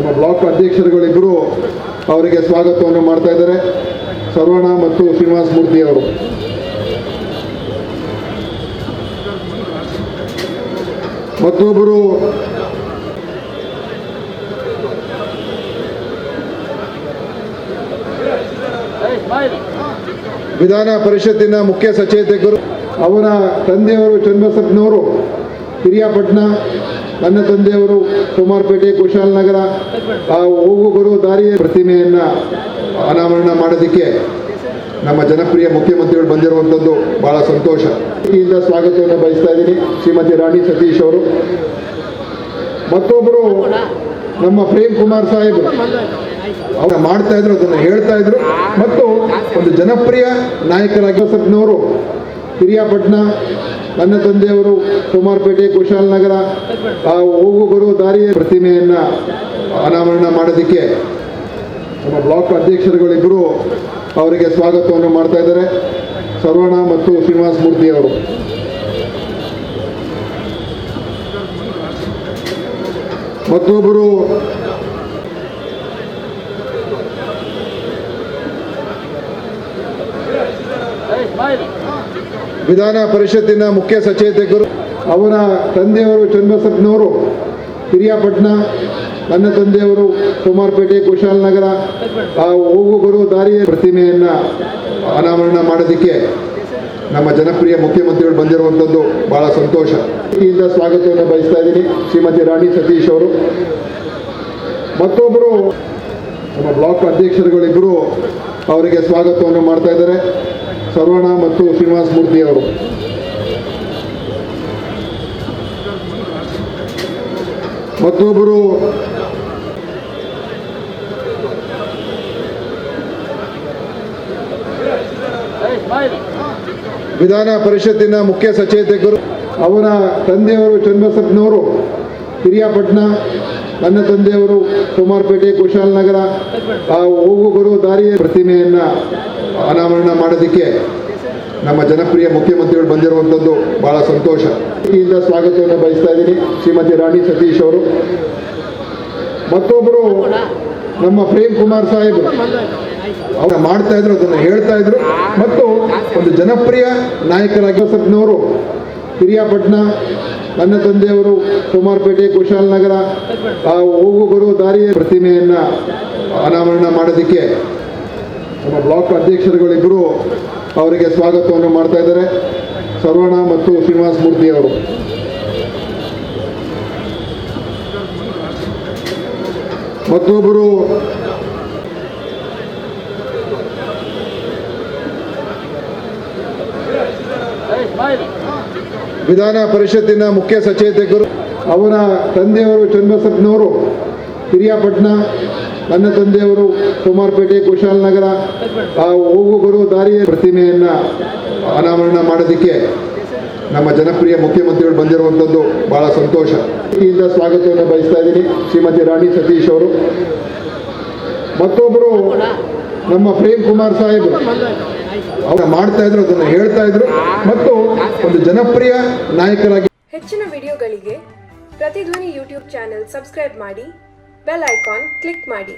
ನಮ್ಮ ಬ್ಲಾಕ್ ಅಧ್ಯಕ್ಷರುಗಳಿಬ್ಬರು ಅವರಿಗೆ ಸ್ವಾಗತವನ್ನು ಮಾಡ್ತಾ ಇದ್ದಾರೆ. ಸರ್ವಣ ಮತ್ತು ಶ್ರೀನಿವಾಸ ಮೂರ್ತಿ ಅವರು. ಮತ್ತೊಬ್ಬರು ವಿಧಾನ ಪರಿಷತ್ತಿನ ಮುಖ್ಯ ಸಚೇತಕರು, ಅವರ ತಂದೆಯವರು ಚನ್ನಬಸಪ್ಪನವರು ಹಿರಿಯಾಪಟ್ಟಣ ನನ್ನ ತಂದೆಯವರು ಕುಮಾರ್ಪೇಟೆ ಕುಶಾಲ್ ನಗರ ಹೋಗು ಬರುವ ದಾರಿಯ ಪ್ರತಿಮೆಯನ್ನು ಅನಾವರಣ ಮಾಡೋದಕ್ಕೆ ನಮ್ಮ ಜನಪ್ರಿಯ ಮುಖ್ಯಮಂತ್ರಿಗಳು ಬಂದಿರುವಂಥದ್ದು ಬಹಳ ಸಂತೋಷ. ಇಂದ ಸ್ವಾಗತವನ್ನು ಬಯಸ್ತಾ ಇದ್ದೀನಿ ಶ್ರೀಮತಿ ರಾಣಿ ಸತೀಶ್ ಅವರು. ಮತ್ತೊಬ್ಬರು ನಮ್ಮ ಪ್ರೇಮ್ ಕುಮಾರ್ ಸಾಹೇಬರು ಅವರು ಮಾಡ್ತಾ ಇದ್ರು, ಅದನ್ನು ಹೇಳ್ತಾ ಇದ್ರು. ಮತ್ತು ಒಂದು ಜನಪ್ರಿಯ ನಾಯಕರಾಗಿ ಸತ್ನವರು, ಹಿರಿಯಾಪಟ್ಟಣ ನನ್ನ ತಂದೆಯವರು ಕುಮಾರ್ಪೇಟೆ ಕುಶಾಲನಗರ ಆ ಹೋಗು ಬರುವ ದಾರಿಯ ಪ್ರತಿಮೆಯನ್ನು ಅನಾವರಣ ಮಾಡೋದಕ್ಕೆ ನಮ್ಮ ಬ್ಲಾಕ್ ಅಧ್ಯಕ್ಷರುಗಳಿಬ್ಬರು ಅವರಿಗೆ ಸ್ವಾಗತವನ್ನು ಮಾಡ್ತಾ ಇದ್ದಾರೆ. ಸರ್ವಣ ಮತ್ತು ಶ್ರೀನಿವಾಸ ಮೂರ್ತಿ ಅವರು. ಮತ್ತೊಬ್ಬರು ವಿಧಾನ ಪರಿಷತ್ತಿನ ಮುಖ್ಯ ಸಚೇತಕರು ಅವರ ತಂದೆಯವರು ಚನ್ನಬಸಪ್ಪನವರು ಹಿರಿಯಾಪಟ್ಟಣ ನನ್ನ ತಂದೆಯವರು ಕುಮಾರಪೇಟೆ ಕುಶಾಲನಗರ ಆ ಹೋಗು ಬರುವ ದಾರಿಯ ಪ್ರತಿಮೆಯನ್ನು ಅನಾವರಣ ಮಾಡೋದಕ್ಕೆ ನಮ್ಮ ಜನಪ್ರಿಯ ಮುಖ್ಯಮಂತ್ರಿಗಳು ಬಂದಿರುವಂಥದ್ದು ಬಹಳ ಸಂತೋಷ. ಇಂದ ಸ್ವಾಗತವನ್ನು ಬಯಸ್ತಾ ಇದ್ದೀನಿ ಶ್ರೀಮತಿ ರಾಣಿ ಸತೀಶ್ ಅವರು. ಮತ್ತೊಬ್ಬರು ನಮ್ಮ ಬ್ಲಾಕ್ ಅಧ್ಯಕ್ಷರುಗಳಿಬ್ಬರು ಅವರಿಗೆ ಸ್ವಾಗತವನ್ನು ಮಾಡ್ತಾ ಇದ್ದಾರೆ. ಸರ್ವಣ ಮತ್ತು ಶ್ರೀನಿವಾಸ ಮೂರ್ತಿ ಅವರು. ಮತ್ತೊಬ್ಬರು ವಿಧಾನ ಪರಿಷತ್ತಿನ ಮುಖ್ಯ ಸಚೇತಕರು ಅವರ ತಂದೆಯವರು ಚನ್ನಬಸಪ್ಪನವರು ಹಿರಿಯಾಪಟ್ಟಣ ನನ್ನ ತಂದೆಯವರು ಕುಮಾರ್ಪೇಟೆ ಕುಶಾಲನಗರ ನಗರ ಹೋಗು ಬರುವ ದಾರಿಯ ಪ್ರತಿಮೆಯನ್ನು ಅನಾವರಣ ಮಾಡೋದಕ್ಕೆ ನಮ್ಮ ಜನಪ್ರಿಯ ಮುಖ್ಯಮಂತ್ರಿಗಳು ಬಂದಿರುವಂಥದ್ದು ಬಹಳ ಸಂತೋಷ. ಇಂದ ಸ್ವಾಗತವನ್ನು ಬಯಸ್ತಾ ಇದ್ದೀನಿ ಶ್ರೀಮತಿ ರಾಣಿ ಸತೀಶ್ ಅವರು. ಮತ್ತೊಬ್ಬರು ನಮ್ಮ ಪ್ರೇಮ್ ಕುಮಾರ್ ಸಾಹೇಬರು ಅವರು ಮಾಡ್ತಾ ಇದ್ರು, ಅದನ್ನು ಹೇಳ್ತಾ ಇದ್ರು. ಮತ್ತು ಒಂದು ಜನಪ್ರಿಯ ನಾಯಕರಾಗಿ ಸತ್ನವರು ಹಿರಿಯಾಪಟ್ಟಣ ನನ್ನ ತಂದೆಯವರು ಕುಮಾರ್ಪೇಟೆ ಕುಶಾಲನಗರ ಆ, ಹೋಗು ಬರುವ ದಾರಿಯ ಪ್ರತಿಮೆಯನ್ನು ಅನಾವರಣ ಮಾಡೋದಕ್ಕೆ ನಮ್ಮ ಬ್ಲಾಕ್ ಅಧ್ಯಕ್ಷರುಗಳಿಬ್ಬರು ಅವರಿಗೆ ಸ್ವಾಗತವನ್ನು ಮಾಡ್ತಾ ಇದ್ದಾರೆ. ಸರ್ವಣ ಮತ್ತು ಶ್ರೀನಿವಾಸ ಮೂರ್ತಿ ಅವರು. ಮತ್ತೊಬ್ಬರು ವಿಧಾನ ಪರಿಷತ್ತಿನ ಮುಖ್ಯ ಸಚೇತಕರು ಅವರ ತಂದೆಯವರು ಚನ್ನಬಸಪ್ಪನವರು ಹಿರಿಯಾಪಟ್ಟಣ ನನ್ನ ತಂದೆಯವರು ಕುಮಾರ್ಪೇಟೆ ಕುಶಾಲನಗರ ಆ ಹೋಗು ಬರುವ ದಾರಿಯ ಪ್ರತಿಮೆಯನ್ನು ಅನಾವರಣ ಮಾಡೋದಕ್ಕೆ ನಮ್ಮ ಜನಪ್ರಿಯ ಮುಖ್ಯಮಂತ್ರಿಗಳು ಬಂದಿರುವಂಥದ್ದು ಬಹಳ ಸಂತೋಷ. ಇಂದ ಸ್ವಾಗತವನ್ನು ಬಯಸ್ತಾ ಇದ್ದೀನಿ ಶ್ರೀಮತಿ ರಾಣಿ ಸತೀಶ್ ಅವರು. ಮತ್ತೊಬ್ಬರು ನಮ್ಮ ಪ್ರೇಮ್ ಕುಮಾರ್ ಸಾಹೇಬರು ಅವ್ರು ಮಾಡ್ತಾ ಇದ್ರು, ಅದನ್ನು ಹೇಳ್ತಾ ಇದ್ರು. ಮತ್ತು ಒಂದು ಜನಪ್ರಿಯ ನಾಯಕರಾಗಿ ಹೆಚ್ಚಿನ ವಿಡಿಯೋಗಳಿಗೆ ಪ್ರತಿಧ್ವನಿ ಯೂಟ್ಯೂಬ್ ಚಾನೆಲ್ ಸಬ್ಸ್ಕ್ರೈಬ್ ಮಾಡಿ, ಬೆಲ್ ಐಕಾನ್ ಕ್ಲಿಕ್ ಮಾಡಿ.